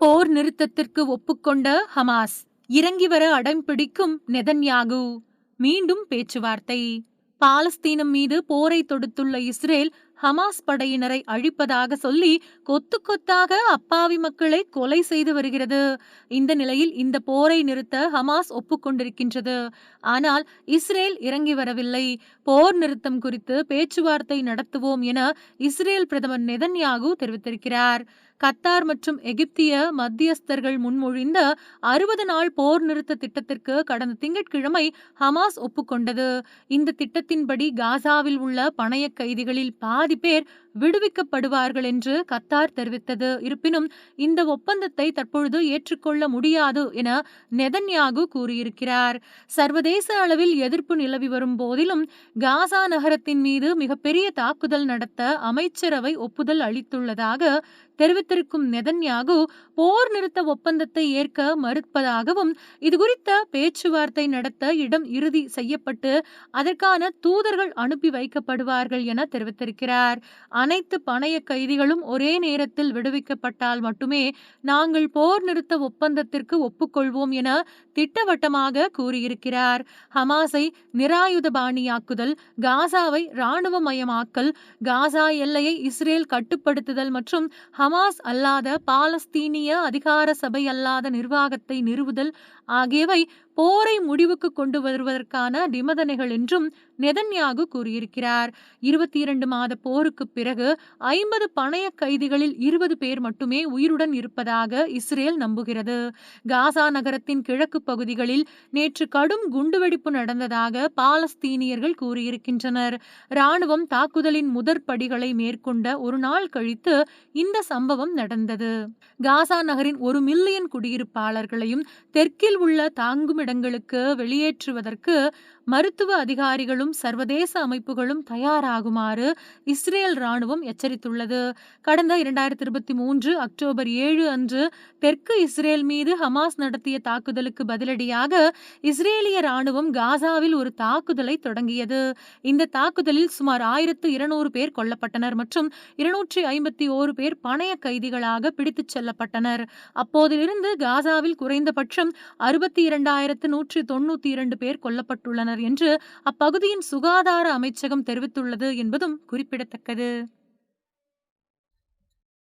போர் நிறுத்தத்திற்கு ஒப்புக்கொண்ட ஹமாஸ் இறங்கி வர அடம்பிடிக்கும் நெதன்யாகு. மீண்டும் பேச்சுவார்த்தை. பாலஸ்தீனம் மீது போரை தொடுத்துள்ள இஸ்ரேல் ஹமாஸ் படையினரை அழிப்பதாக சொல்லி கொத்து கொத்தாக அப்பாவி மக்களை கொலை செய்து வருகிறது. இந்த நிலையில் இந்த போரை நிறுத்த ஹமாஸ் ஒப்புக்கொண்டிருக்கின்றது. ஆனால் இஸ்ரேல் இறங்கி வரவில்லை. போர் நிறுத்தம் குறித்து பேச்சுவார்த்தை நடத்துவோம் என இஸ்ரேல் பிரதமர் நெதன்யாகு தெரிவித்திருக்கிறார். கத்தார் மற்றும் எகிப்திய மத்தியஸ்தர்கள் முன்மொழிந்த அறுபது நாள் போர் நிறுத்த திட்டத்திற்கு கடந்த திங்கட்கிழமை ஹமாஸ் ஒப்புக்கொண்டது. இந்த திட்டத்தின்படி காசாவில் உள்ள பணைய கைதிகளில் பாதி பேர் விடுவிக்கப்படுவார்கள் என்று கத்தார் தெரிவித்தது. இருப்பினும் இந்த ஒப்பந்தத்தை தற்பொழுது ஏற்றுக்கொள்ள முடியாது என நெதன்யாகு கூறியிருக்கிறார். சர்வதேச அளவில் எதிர்ப்பு நிலவி வரும் போதிலும் காசா நகரத்தின் மீது மிகப்பெரிய தாக்குதல் நடத்த அமைச்சரவை ஒப்புதல் அளித்துள்ளதாக தெரிவித்திருக்கும் நெதன்யாகு போர் நிறுத்த ஒப்பந்தத்தை ஏற்க மறுப்பதாகவும் இதுகுறித்த பேச்சுவார்த்தை நடத்த இடம் இறுதி செய்யப்பட்டு அதற்கான தூதர்கள் அனுப்பி வைக்கப்படுவார்கள் என தெரிவித்திருக்கிறார். அனைத்து பணைய கைதிகளும் ஒரே நேரத்தில் விடுவிக்கப்பட்டால் மட்டுமே நாங்கள் போர் நிறுத்த ஒப்பந்தத்திற்கு ஒப்புக்கொள்வோம் என திட்டவட்டமாக கூறியிருக்கிறார். ஹமாஸை நிராயுதபாணியாக்குதல் காசாவை இராணுவமயமாக்கல் காசா எல்லையை இஸ்ரேல் கட்டுப்படுத்துதல் மற்றும் ஹமாஸ் அல்லாத பாலஸ்தீனிய அதிகார சபை அல்லாத நிர்வாகத்தை நிறுவுதல் ஆகியவை போரை முடிவுக்கு கொண்டு வருவதற்கான நிபந்தனைகள் என்றும் நெதன்யாகு கூறியிருக்கிறார். இருபத்தி இரண்டு மாத போருக்கு பிறகு ஐம்பது பணைய கைதிகளில் இருபது பேர் மட்டுமே உயிருடன் இருப்பதாக இஸ்ரேல் நம்புகிறது. காசா நகரத்தின் கிழக்கு பகுதிகளில் நேற்று கடும் குண்டுவெடிப்பு நடந்ததாக பாலஸ்தீனியர்கள் கூறியிருக்கின்றனர். ராணுவம் தாக்குதலின் முதற் படிகளை மேற்கொண்ட ஒரு நாள் கழித்து இந்த சம்பவம் நடந்தது. காசா நகரின் ஒரு மில்லியன் குடியிருப்பாளர்களையும் தெற்கில் உள்ள தாங்குமிட தாங்குமிடங்களுக்கு வெளியேற்றுவதற்கு மருத்துவ அதிகாரிகளும் சர்வதேச அமைப்புகளும் தயாராகுமாறு இஸ்ரேல் ராணுவம் எச்சரித்துள்ளது. கடந்த இரண்டாயிரத்தி இருபத்தி மூன்று அக்டோபர் ஏழு அன்று தெற்கு இஸ்ரேல் மீது ஹமாஸ் நடத்திய தாக்குதலுக்கு பதிலடியாக இஸ்ரேலிய ராணுவம் காசாவில் ஒரு தாக்குதலை தொடங்கியது. இந்த தாக்குதலில் சுமார் ஆயிரத்து இருநூறு பேர் கொல்லப்பட்டனர் மற்றும் இருநூற்றி ஐம்பத்தி ஓரு பேர் பணைய கைதிகளாக பிடித்துச் செல்லப்பட்டனர். அப்போதிலிருந்து காசாவில் குறைந்தபட்சம் அறுபத்தி இரண்டாயிரத்து நூற்றி தொண்ணூத்தி இரண்டு பேர் கொல்லப்பட்டுள்ளனர். என்று அப்பகுதியின் சுகாதார அமைச்சகம் தெரிவித்துள்ளது என்பதும் குறிப்பிடத்தக்கது.